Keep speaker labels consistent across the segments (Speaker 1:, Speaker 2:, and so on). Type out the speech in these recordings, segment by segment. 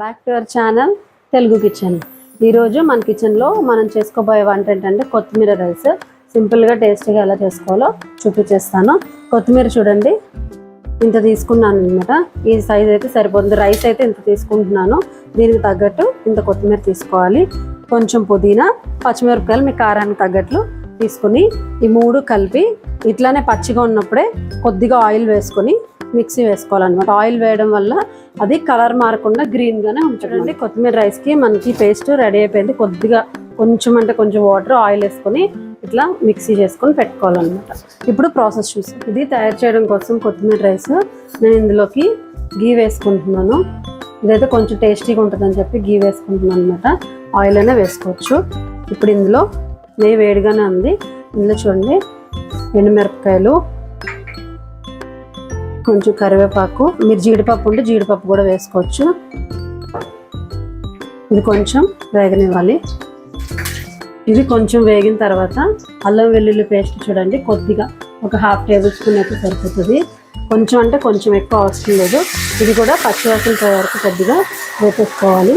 Speaker 1: Back to our channel Telugu kitchen. ఈరోజు మన కిచెన్లో మనం చేసుకోబోయే వంట ఏంటంటే కొత్తిమీర రైస్. సింపుల్గా టేస్టీగా ఎలా చేసుకోవాలో చూపించేస్తాను. కొత్తిమీర చూడండి. ఇంత తీసుకున్నాను అనమాట ఈ సైజ్ అయితే సరిపోతుంది. రైస్ అయితే ఇంత తీసుకుంటున్నాను. దీనికి తగ్గట్టు ఇంత కొత్తిమీర తీసుకోవాలి. కొంచెం పుదీనా పచ్చిమిరపకాయలు మీ కారానికి తగ్గట్లు తీసుకుని ఈ మూడు కలిపి ఇట్లానే పచ్చిగా ఉన్నప్పుడే కొద్దిగా ఆయిల్ వేసుకొని మిక్సీ వేసుకోవాలన్నమాట. ఆయిల్ వేయడం వల్ల అది కలర్ మారకుండా గ్రీన్గానే ఉంచండి కొత్తిమీర రైస్కి మనకి పేస్ట్ రెడీ అయిపోయింది. కొద్దిగా కొంచెం అంటే కొంచెం వాటర్ ఆయిల్ వేసుకొని ఇట్లా మిక్సీ చేసుకొని పెట్టుకోవాలన్నమాట. ఇప్పుడు ప్రాసెస్ చూసాం. ఇది తయారు చేయడం కోసం కొత్తిమీర రైస్ నేను ఇందులోకి గీ వేసుకుంటున్నాను. ఇదైతే కొంచెం టేస్టీగా ఉంటుందని చెప్పి గీ వేసుకుంటున్నాను అనమాట ఆయిల్ అయినా వేసుకోవచ్చు. ఇప్పుడు ఇందులో నెయ్యి వేడిగానే ఉంది. ఇందులో చూడండి ఎండుమిరపకాయలు కొంచెం కరివేపాకు మీరు జీడిపప్పు ఉంటే జీడిపప్పు కూడా వేసుకోవచ్చు. ఇది కొంచెం వేగనివ్వాలి. ఇది కొంచెం వేగిన తర్వాత అల్లం వెల్లుల్లి పేస్ట్ చూడండి కొద్దిగా ఒక హాఫ్ టేబుల్ స్పూన్ అయితే సరిపోతుంది. కొంచెం అంటే కొంచెం ఎక్కువ అవసరం లేదు. ఇది కూడా పచ్చివాసన తయారు వరకు కొద్దిగా వేపేసుకోవాలి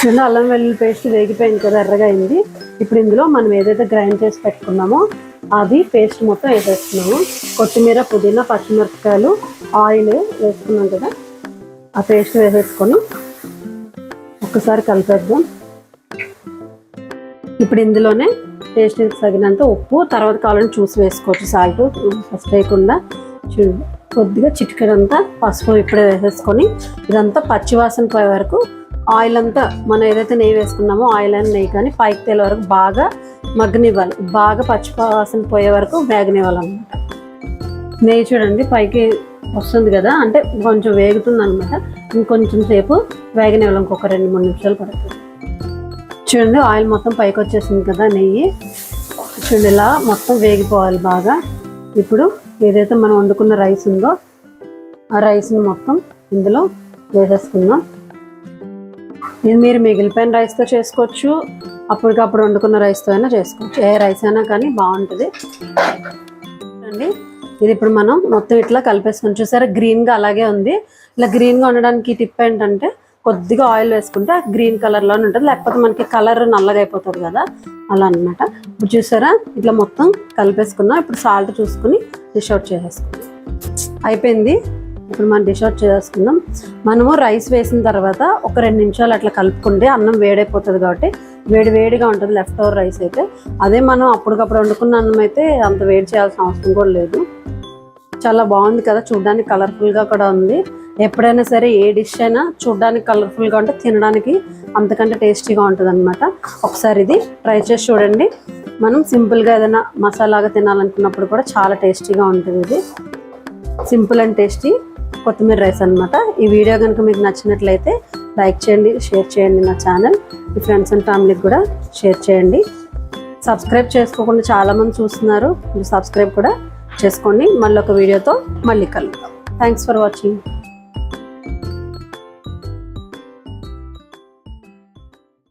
Speaker 1: చిన్న అల్లం వెల్లుల్లి పేస్ట్ వేగిపోయింది కదా ఎర్రగా అయింది. ఇప్పుడు ఇందులో మనం ఏదైతే గ్రైండ్ చేసి పెట్టుకున్నామో అది పేస్ట్ మొత్తం వేసేస్తున్నాము. కొత్తిమీర పుదీనా పచ్చిమిరపకాయలు ఆయిల్ వేసుకున్నాం కదా. ఆ పేస్ట్ వేసేసుకొని ఒక్కసారి కలిపేద్దాం. ఇప్పుడు ఇందులోనే టేస్ట్ తగినంత ఉప్పు తర్వాత కావాలని చూసి వేసుకోవచ్చు. సాల్ట్ ఫస్ట్ వేయకుండా కొద్దిగా చిటికడంతా పసుపు ఇప్పుడే వేసేసుకొని ఇదంతా పచ్చివాసన పోయే వరకు ఆయిల్ అంతా మనం ఏదైతే నెయ్యి వేసుకున్నామో ఆయిల్ అని నెయ్యి కానీ పైకి తేలే వరకు బాగా మగ్గనివ్వాలి. బాగా పచ్చివాసన పోయే వరకు వేగనివ్వాలన్నమాట. నెయ్యి చూడండి పైకి వస్తుంది కదా అంటే కొంచెం వేగుతుంది అనమాట ఇంకొంచెం సేపు వేగనివ్వాలి ఇంకొక రెండు మూడు నిమిషాలు పడుతుంది. చూడండి ఆయిల్ మొత్తం పైకి వచ్చేసింది కదా నెయ్యి. చూడండి ఇలా మొత్తం వేగిపోవాలి బాగా. ఇప్పుడు ఏదైతే మనం వండుకున్న రైస్ ఉందో ఆ రైస్ని మొత్తం ఇందులో వేసేసుకుందాం. ఇది మీరు మిగిలిపోయిన రైస్తో చేసుకోవచ్చు. అప్పటికప్పుడు వండుకున్న రైస్తో అయినా చేసుకోవచ్చు ఏ రైస్ అయినా కానీ బాగుంటుంది. అండి ఇది ఇప్పుడు మనం మొత్తం ఇట్లా కలిపేసుకొని చూసారా గ్రీన్గా అలాగే ఉంది. ఇలా గ్రీన్గా ఉండడానికి టిప్ ఏంటంటే కొద్దిగా ఆయిల్ వేసుకుంటే గ్రీన్ కలర్లోనే ఉంటుంది. లేకపోతే మనకి కలర్ నల్లగా అయిపోతుంది కదా అలా అనమాట ఇప్పుడు చూసారా ఇట్లా మొత్తం కలిపేసుకున్నాం. ఇప్పుడు సాల్ట్ చూసుకుని డిష్ అవుట్ చేసేసుకున్నాం అయిపోయింది. ఇప్పుడు మనం డిష్ అవుట్ చేసుకుందాం. మనము రైస్ వేసిన తర్వాత ఒక రెండు నిమిషాలు అట్లా కలుపుకుంటే అన్నం వేడైపోతుంది కాబట్టి వేడి వేడిగా ఉంటుంది లెఫ్ట్ ఓవర్ రైస్ అయితే. అదే మనం అప్పటికప్పుడు వండుకున్న అన్నం అయితే అంత వేడి చేయాల్సిన అవసరం కూడా లేదు. చాలా బాగుంది కదా చూడడానికి కలర్ఫుల్గా కూడా ఉంది. ఎప్పుడైనా సరే ఏ డిష్ అయినా చూడడానికి కలర్ఫుల్గా ఉంటే తినడానికి అంతకంటే టేస్టీగా ఉంటుంది అనమాట ఒకసారి ఇది ట్రై చేసి చూడండి. మనం సింపుల్గా ఏదైనా మసాలాగా తినాలనుకున్నప్పుడు కూడా చాలా టేస్టీగా ఉంటుంది ఇది. సింపుల్ అండ్ టేస్టీ కొత్తిమీర రైస్ అనమాట ఈ వీడియో కనుక మీకు నచ్చినట్లయితే లైక్ చేయండి షేర్ చేయండి నా ఛానల్. మీ ఫ్రెండ్స్ అండ్ ఫ్యామిలీకి కూడా షేర్ చేయండి. సబ్స్క్రైబ్ చేసుకోకుండా చాలామంది చూస్తున్నారు. మీరు సబ్స్క్రైబ్ కూడా చేసుకోండి. మళ్ళీ ఒక వీడియోతో మళ్ళీ కలుద్దాం. Thanks for watching